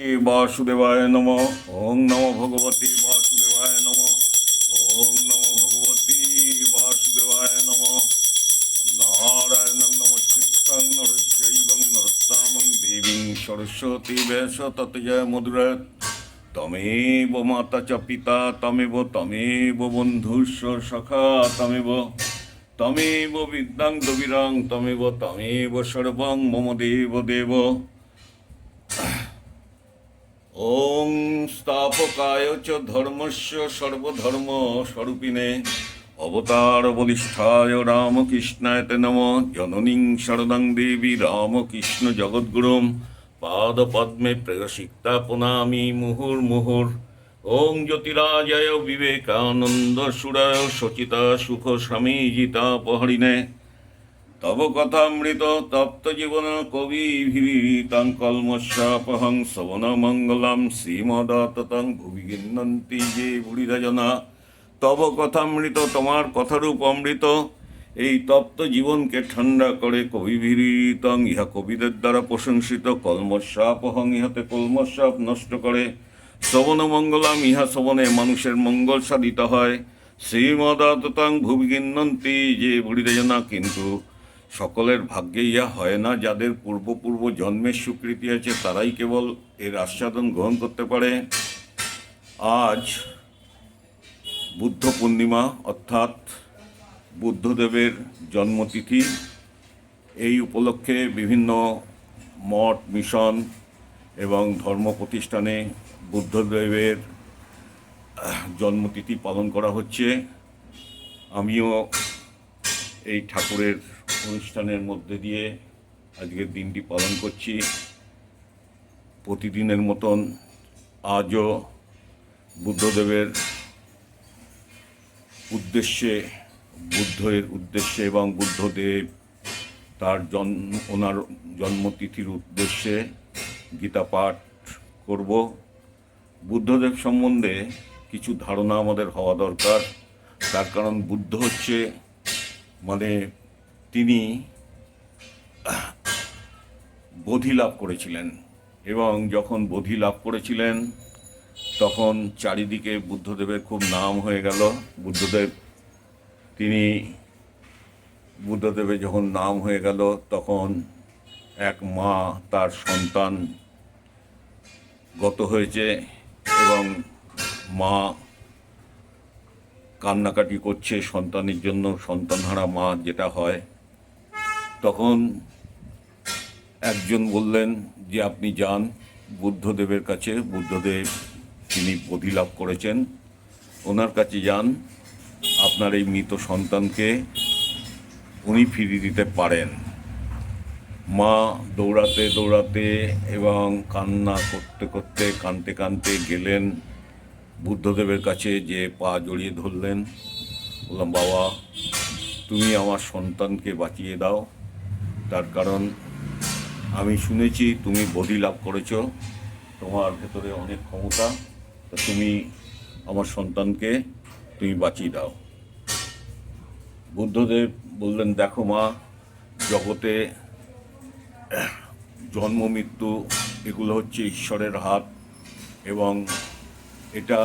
বাসুদেবায় নম ওং নম ভগবতী বাসুদেবায় নম ওং নম ভগবতী বাসুদেবায় নম নারায়ণং নমস্কৃতং নরস্যৈবং নরস্তামং দেবীং সরস্বতী বেশ ততজয় মধুরায় তমেব মাতা চ পিতা তমেব তমেব বন্ধুস্ব সখা তমেব তমেব বিদ্যাং দবিরাং তমেব তমেব সর্বং মম দেব দেব ওং স্থাপকায় চ ধর্মস্য সর্বধর্ম স্বরূপিণে। অবতার বলিষ্ঠায় রামকৃষ্ণায় তে নম। জননীং শরদং দেবী রামকৃষ্ণ জগদ্গুরুম। পাদপদ্মে প্রেয়সিক্তা পুনামি মুহুর্মুহুর ওং জ্যোতিরাজয় বিবেকানন্দ সুরায় সচিতা সুখ স্বামীজিতাপহরিণে তব কথামৃত তপ্ত জীবন কবি ভিতাং কলমশাপহং সবন মঙ্গলম শ্রীমদতং ভুবি গিন্নন্তি যে বুড়িরা জনা তব কথামৃত তোমার কথারূপ অমৃত। এই তপ্ত জীবনকে ঠান্ডা করে কবি ভিরিতং ইহা কবিদের দ্বারা প্রশংসিত কলমশাপহং ইহাতে কলমশাপ নষ্ট করে। শ্রবণ মঙ্গলাম ইহা শ্রবণে মানুষের মঙ্গল সাধিত হয়। শ্রীমদাততাং ভুবিগিন্নন্তি যে বুড়িতে জানা কিন্তু সকলের ভাগ্যে ইয়া হয় না, যাদের পূর্বপূর্ব জন্মের স্বীকৃতি আছে তারাই কেবল এর আস্বাদন গ্রহণ করতে পারে। আজ বুদ্ধ পূর্ণিমা অর্থাৎ বুদ্ধদেবের জন্মতিথি, এই উপলক্ষে বিভিন্ন মঠ, মিশন এবং ধর্ম প্রতিষ্ঠানে বুদ্ধদেবের জন্মতিথি পালন করা হচ্ছে। আমিও এই ঠাকুরের অনুষ্ঠানের মধ্যে দিয়ে আজকের দিনটি পালন করছি। প্রতিদিনের মতন আজও বুদ্ধদেবের উদ্দেশ্যে, বুদ্ধের উদ্দেশ্যে এবং বুদ্ধদেব তার জন্ম ওনার জন্মতিথির উদ্দেশ্যে গীতা পাঠ করব। বুদ্ধদেব সম্বন্ধে কিছু ধারণা আমাদের হওয়া দরকার। তার কারণ বুদ্ধ হচ্ছে মানে তিনি বোধি লাভ করেছিলেন এবং যখন বোধি লাভ করেছিলেন, তখন চারিদিকে বুদ্ধদেবের খুব নাম হয়ে গেল। বুদ্ধদেব, তিনি বুদ্ধদেবের যখন নাম হয়ে গেল, তখন এক মা তার সন্তান গত হয়েছে এবং মা কান্নাকাটি করছে সন্তানের জন্য। সন্তানহারা মা যেটা হয় তখন একজন বললেন যে, আপনি যান, বুদ্ধদেবের কাছে। বুদ্ধদেব, তিনি বোধি লাভ করেছেন। ওনার কাছে যান, আপনার এই মৃত সন্তানকে উনি ফিরিয়ে দিতে পারেন। মা দৌড়াতে দৌড়াতে এবং কান্না করতে করতে, কানতে কানতে গেলেন বুদ্ধদেবের কাছে, যে পা জড়িয়ে ধরলেন। বললাম, বাবা, তুমি আমার সন্তানকে বাঁচিয়ে দাও। তার কারণ আমি শুনেছি, তুমি বডি লাভ করেছ, তোমার ভেতরে অনেক ক্ষমতা, তা তুমি আমার সন্তানকে তুমি বাঁচিয়ে দাও। বুদ্ধদেব বললেন, দেখো মা, জগতে জন্ম, মৃত্যু, এগুলো হচ্ছে ঈশ্বরের হাত, এবং এটা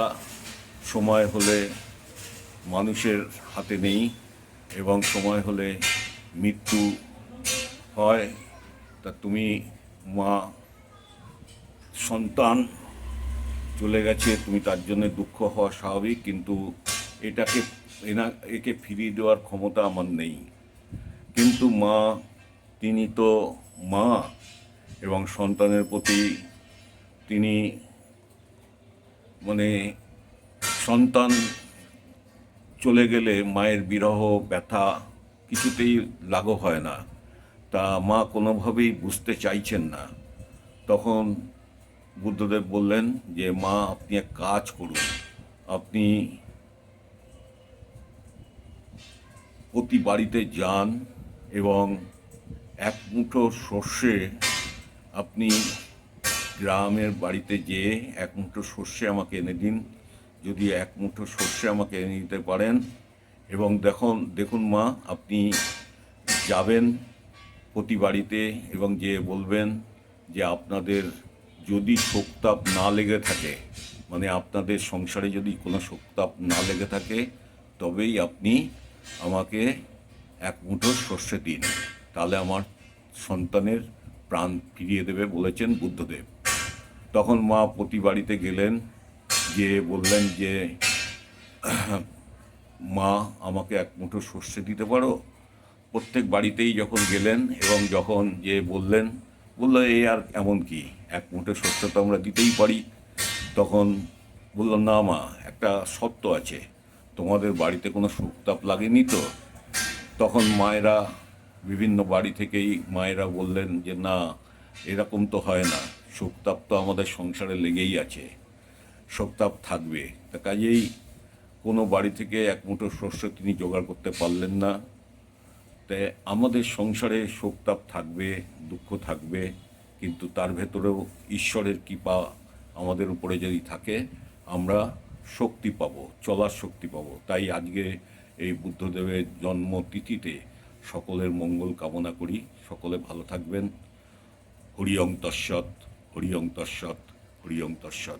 সময় হলে মানুষের হাতে নেই, এবং সময় হলে মৃত্যু হয়, তা তুমি মা, সন্তান চলে গেছে, তুমি তার জন্য দুঃখ হওয়া স্বাভাবিক, কিন্তু এটাকে, এনা, একে ফিরিয়ে দেওয়ার ক্ষমতা আমার নেই। কিন্তু মা, তিনি তো মা এবং সন্তানের প্রতি তিনি মানে সন্তান চলে গেলে মায়ের বিরহ, ব্যথা কিছুতেই লাঘব হয় না। তা মা কোনোভাবেই বুঝতে চাইছেন না। তখন বুদ্ধদেব বললেন যে, মা, আপনি এক কাজ করুন। আপনি প্রতি বাড়িতে যান এবং এক মুঠো সর্ষে আপনি গ্রামের বাড়িতে যেয়ে এক মুঠো সর্ষে আমাকে এনে দিন। যদি এক মুঠো সর্ষে আমাকে এনে দিতে পারেন এবং দেখুন দেখুন মা, আপনি যাবেন প্রতি বাড়িতে এবং যে বলবেন যে আপনাদের যদি শোকতাপ না লেগে থাকে মানে আপনাদের সংসারে যদি কোনো শোকতাপ না লেগে থাকে, তবেই আপনি আমাকে এক মুঠো সর্ষে দিন। তাহলে আমার সন্তানের প্রাণ ফিরিয়ে দেবে বলেছেন বুদ্ধদেব। তখন মা প্রতি বাড়িতে গেলেন যে বললেন যে, মা, আমাকে এক মুঠো সর্ষে দিতে পারো? প্রত্যেক বাড়িতেই যখন গেলেন এবং যখন যে বললেন, বলল, এ আর এমন কি? এক মুঠো সর্ষে তো আমরা দিতেই পারি। তখন বলল, না মা, একটা সত্য আছে। তোমাদের বাড়িতে কোনো সুখতাপ লাগেনি তো? তখন মায়েরা, বিভিন্ন বাড়ি থেকেই মায়েরা বললেন যে, না, এরকম তো হয় না। শোকতাপ তো আমাদের সংসারে লেগেই আছে। শোকতাপ থাকবে। তা কাজেই কোনো বাড়ি থেকে এক মুঠো শস্য তিনি জোগাড় করতে পারলেন না। তাই আমাদের সংসারে শোকতাপ থাকবে, দুঃখ থাকবে, কিন্তু তার ভেতরেও ঈশ্বরের কৃপা আমাদের উপরে যদি থাকে, আমরা শক্তি পাবো, চলার শক্তি পাবো। তাই আজকে এই বুদ্ধদেবের জন্মতিথিতে সকলের মঙ্গল কামনা করি। সকলে ভালো থাকবেন। হরিয়ং তস্সৎ হরিয়ং তস্সৎ হরিয়ং তস্সৎ